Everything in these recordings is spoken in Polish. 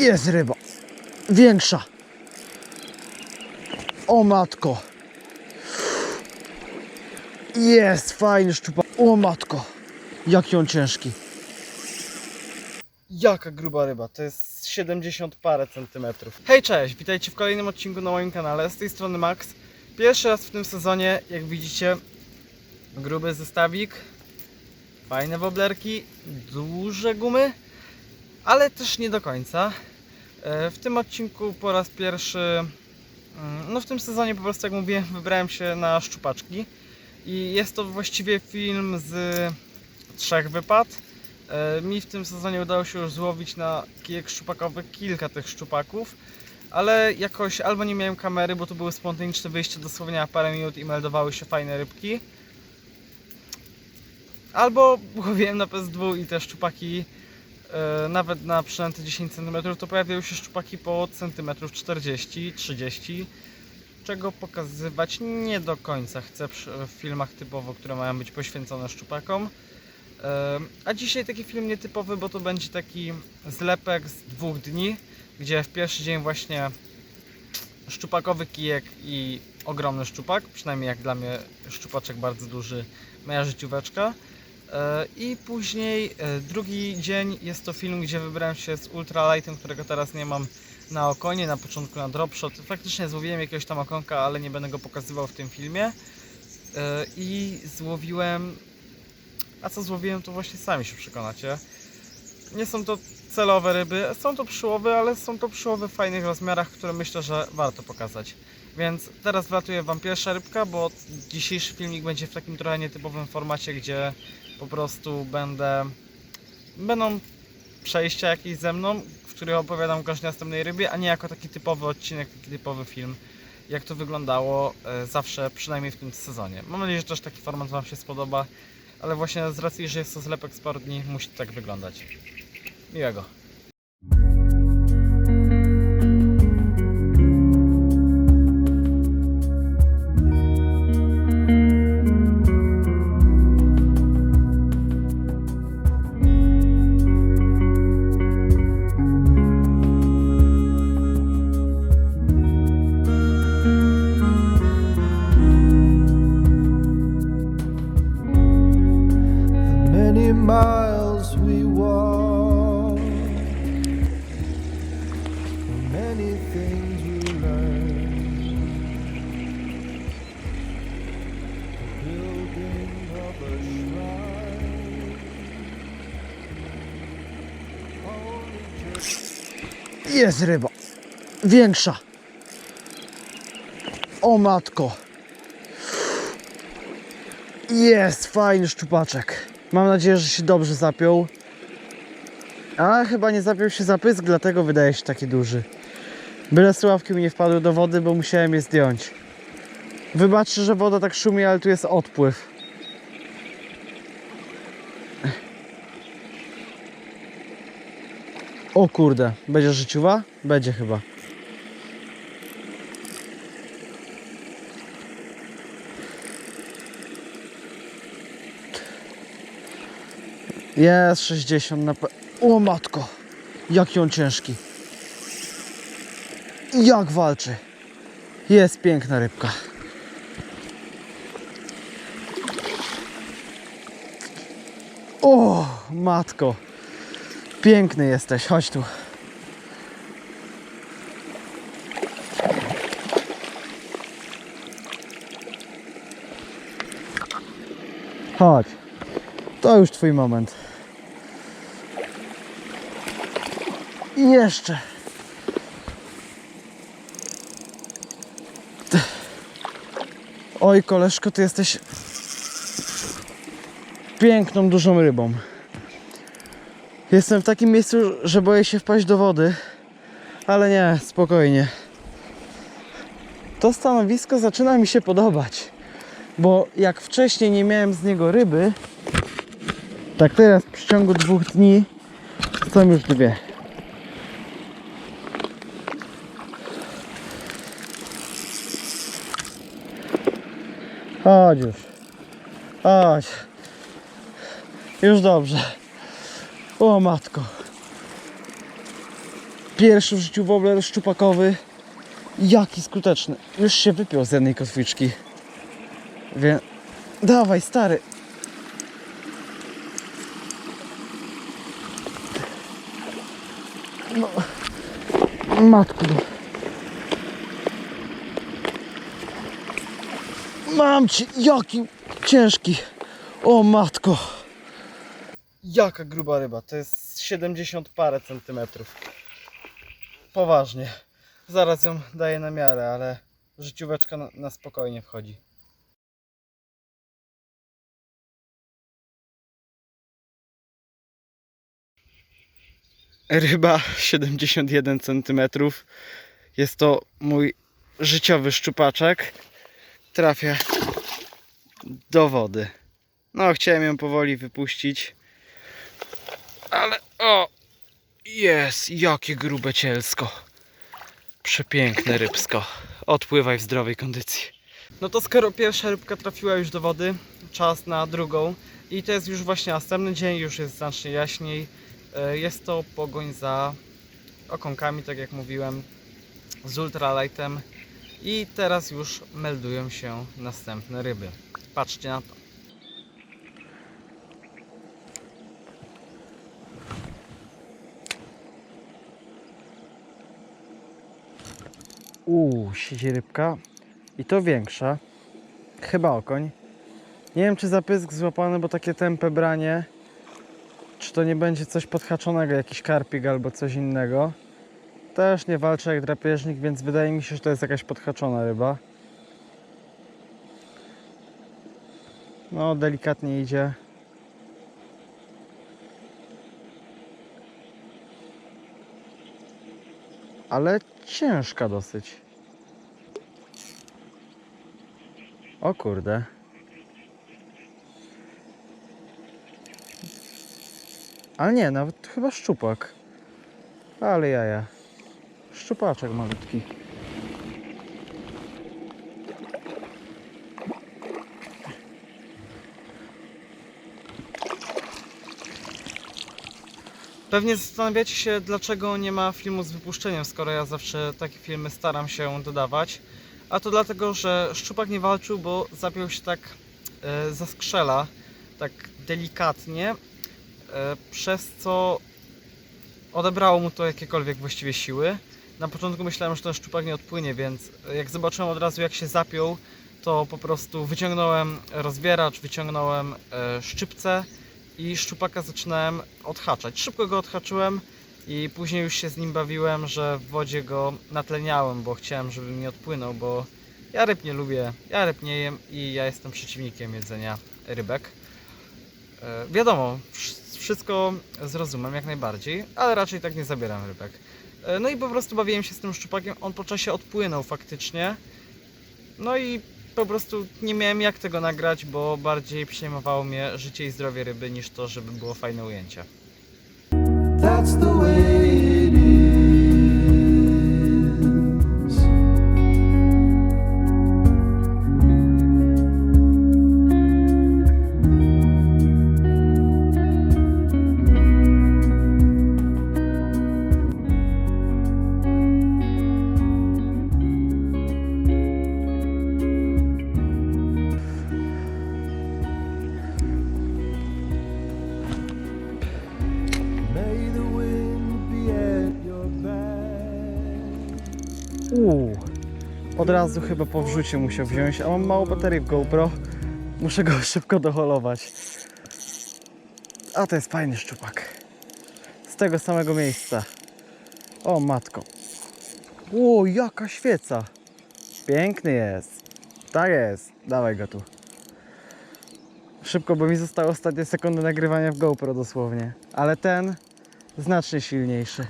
Jest ryba. Większa. O matko. Jest fajny szczupak. O matko. Jaki on ciężki. Jaka gruba ryba, to jest 70 parę centymetrów. Hej, cześć, witajcie w kolejnym odcinku na moim kanale. Z tej strony Max. Pierwszy raz w tym sezonie, jak widzicie, gruby zestawik, fajne woblerki, duże gumy, ale też nie do końca. E, W tym odcinku po raz pierwszy, mm, no w tym sezonie po prostu jak mówiłem, wybrałem się na szczupaczki i jest to właściwie film z trzech wypad. E, Mi w tym sezonie udało się już złowić na kijek szczupakowy kilka tych szczupaków, ale jakoś albo nie miałem kamery, bo to były spontaniczne wyjście dosłownie na parę minut i meldowały się fajne rybki, albo łowiłem na PS2 i te szczupaki nawet na przynęty 10 cm to pojawiały się szczupaki po centymetrów 40, 30 czego pokazywać nie do końca chcę w filmach typowo, które mają być poświęcone szczupakom. Em, A dzisiaj taki film nietypowy, bo to będzie taki zlepek z dwóch dni, gdzie w pierwszy dzień właśnie szczupakowy kijek i ogromny szczupak, przynajmniej jak dla mnie szczupaczek bardzo duży, moja życióweczka. E, I później e, drugi dzień jest to film, gdzie wybrałem się z ultralightem, którego teraz nie mam na okonie, na początku na dropshot. Faktycznie złowiłem jakiegoś tam okonka, ale nie będę go pokazywał w tym filmie. E, I złowiłem a co złowiłem, to właśnie sami się przekonacie. Nie są to celowe ryby, są to przyłowy, ale są to przyłowy w fajnych rozmiarach, które myślę, że warto pokazać. Więc teraz wlatuje Wam pierwsza rybka, bo dzisiejszy filmik będzie w takim trochę nietypowym formacie, gdzie po prostu będę... Będą przejścia jakieś ze mną, w których opowiadam o następnej rybie, a nie jako taki typowy odcinek, taki typowy film, jak to wyglądało e, zawsze, przynajmniej w tym sezonie. Mam nadzieję, że też taki format Wam się spodoba ale właśnie z racji, że jest to zlepek z dni, musi tak wyglądać. Miłego. Miles we walk, many things we learn, the building of a shrine. Jest ryba. Większa. O matko. Jest fajny szczupaczek. Mam nadzieję, że się dobrze zapiął. A chyba nie zapiął się za pysk, dlatego wydaje się taki duży. Byle sławki mi nie wpadły do wody, bo musiałem je zdjąć. Wybaczcie, że woda tak szumi, ale tu jest odpływ. O kurde, będzie życiowa? Będzie chyba. Jest 60 na pe... O matko! Jaki on ciężki. Jak walczy. Jest piękna rybka. O, matko. Piękny jesteś, chodź tu. Chodź. To już twój moment. I jeszcze. Oj, koleżko, ty jesteś piękną, dużą rybą. Jestem w takim miejscu, że boję się wpaść do wody, ale nie, spokojnie. To stanowisko zaczyna mi się podobać, bo jak wcześniej nie miałem z niego ryby, tak teraz w przeciągu dwóch dni są już dwie. Chodź już. Chodź. Już dobrze. O matko. Pierwszy w życiu wobler szczupakowy. Jaki skuteczny. Już się wypiął z jednej kotwiczki. Więc... Dawaj, stary. No. Matku. Mam ci, jaki ciężki. O matko. Jaka gruba ryba, to jest 70 parę centymetrów. Poważnie. Zaraz ją daję na miarę, ale życióweczka na, na spokojnie wchodzi. Ryba 71 cm. Jest to mój życiowy szczupaczek. Trafia do wody. No, chciałem ją powoli wypuścić. Ale o! Jest, jakie grube cielsko. Przepiękne rybsko. Odpływaj w zdrowej kondycji. No to skoro pierwsza rybka trafiła już do wody, czas na drugą. I to jest już właśnie następny dzień, już jest znacznie jaśniej. E, Jest to pogoń za okonkami, tak jak mówiłem, z ultralightem. I teraz już meldują się następne ryby. Patrzcie na to. Uuu, siedzi rybka. I to większa. Chyba okoń. Nie wiem czy zapysk złapany, bo takie tępe branie. Czy to nie będzie coś podhaczonego, jakiś karpik albo coś innego. Też nie walczę jak drapieżnik, więc wydaje mi się, że to jest jakaś podhaczona ryba. No, delikatnie idzie. Ale ciężka dosyć. O kurde. Ale nie, nawet chyba szczupak. Ale jaja. Szczupaczek malutki. Pewnie zastanawiacie się, dlaczego nie ma filmu z wypuszczeniem, skoro ja zawsze takie filmy staram się dodawać. A to dlatego, że szczupak nie walczył, bo zapiął się tak e, za skrzela, tak delikatnie, e, przez co odebrało mu to jakiekolwiek właściwie siły. Na początku myślałem, że ten szczupak nie odpłynie, więc jak zobaczyłem od razu jak się zapiął, to po prostu wyciągnąłem rozbieracz, wyciągnąłem e, szczypce i szczupaka zaczynałem odhaczać. Szybko go odhaczyłem i później już się z nim bawiłem, że w wodzie go natleniałem, bo chciałem, żeby mi odpłynął, bo ja ryb nie lubię, ja ryb nie jem i ja jestem przeciwnikiem jedzenia rybek. E, wiadomo, wsz- wszystko z rozumem jak najbardziej, ale raczej tak nie zabieram rybek. E, no i po prostu bawiłem się z tym szczupakiem, on po czasie odpłynął faktycznie. No i po prostu nie miałem jak tego nagrać, bo bardziej przejmowało mnie życie i zdrowie ryby niż to, żeby było fajne ujęcie. Uuu, od razu chyba po wrzucie musiał wziąć, a mam mało baterii w GoPro. Muszę go szybko doholować. A to jest fajny szczupak. Z tego samego miejsca. O matko. O, jaka świeca. Piękny jest. Tak jest. Dawaj go tu. Szybko, bo mi zostały ostatnie sekundy nagrywania w GoPro dosłownie. Ale ten znacznie silniejszy.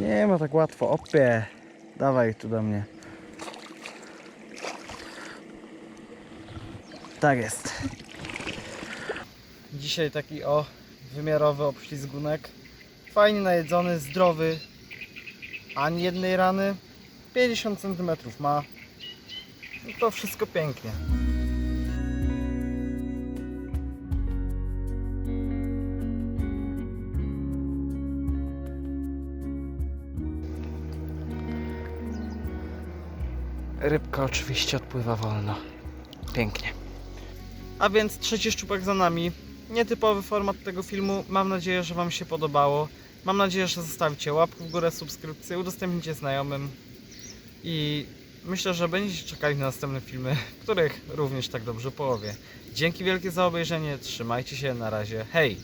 Nie ma tak łatwo. Opie. Dawaj tu do mnie. Tak jest. Dzisiaj taki o wymiarowy obślizgunek. Fajnie najedzony, zdrowy. Ani jednej rany. 50 cm ma. No to wszystko pięknie. Rybka oczywiście odpływa wolno. Pięknie. A więc trzeci szczupak za nami. Nietypowy format tego filmu. Mam nadzieję, że Wam się podobało. Mam nadzieję, że zostawicie łapkę w górę, subskrypcję, udostępnicie znajomym. I myślę, że będziecie czekali na następne filmy, których również tak dobrze połowie. Dzięki wielkie za obejrzenie. Trzymajcie się. Na razie. Hej!